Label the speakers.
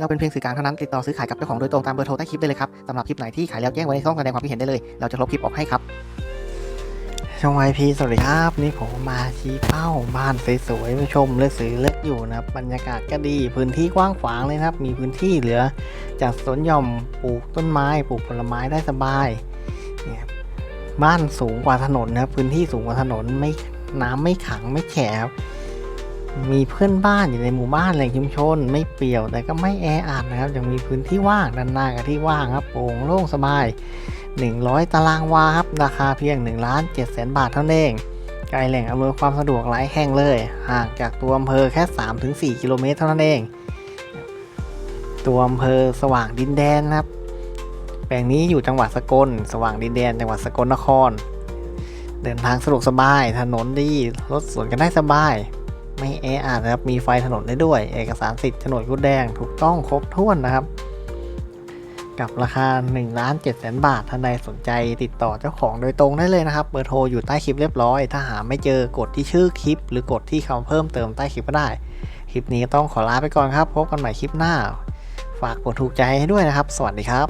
Speaker 1: เราเป็นเพียงสื่อกลางเท่านั้นติดต่อซื้อขายกับเจ้าของโดยตรงตามเบอร์โทรใต้คลิปได้เลยครับสำหรับคลิปไหนที่ขายแล้วแจ้งไว้ในช่องแสดงความคิดเห็นได้เลย เราจะลบคลิปออกให้ครับช่องไอพีสวัสดีครับนี่ผมมาชี้เป้าบ้านสวยๆมาชมเลือกซื้อเลือกอยู่นะครับบรรยากาศก็ดีพื้นที่กว้างขวางเลยนะครับ มีพื้นที่เหลือจากสวนหย่อมปลูกต้นไม้ปลูกผลไม้ได้สบายเนี่ยบ้านสูงกว่าถนนนะครับพื้นที่สูงกว่าถนนไม่น้ำไม่ขังไม่แฉะครับ มีเพื่อนบ้านอยู่ในหมู่บ้านแหล่งชุมชน ไม่เปี่ยวแต่ก็ไม่แออัดนะครับยังมีพื้นที่ว่างด้านหน้ากับที่ว่างครับโปร่งโล่งสบาย 100 ตารางวาครับราคาเพียง1ล้าน7แสนบาทเท่านั้นเองใกล้แหล่งอำนวยความสะดวกหลายแห่งเลย ห่างจากตัวอำเภอแค่ 3-4 กิโลเมตรเท่านั้นเอง ตัวอำเภอสว่างดินแดนครับ แปลงนี้อยู่จังหวัดสกล สว่างดินแดน จังหวัดสกลนคร เดินทางสะดวกสบาย ถนนดี รถสวนกันได้สบาย ไม่แออัดนะครับ มีไฟถนนได้ด้วย เอกสารสิทธิ์โฉนกุดแดงถูกต้องครบถ้วนนะครับ กับราคา1ล้าน7แสนบาทท่านใดสนใจติดต่อเจ้าของโดยตรงได้เลยนะครับ เบอร์โทรอยู่ใต้คลิปเรียบร้อย ถ้าหาไม่เจอกดที่ชื่อคลิป หรือกดที่คำเพิ่มเติมใต้คลิปก็ได้ คลิปนี้ต้องขอลาไปก่อนครับ พบกันใหม่คลิปหน้า ฝากกดถูกใจให้ด้วยนะครับ สวัสดีครับ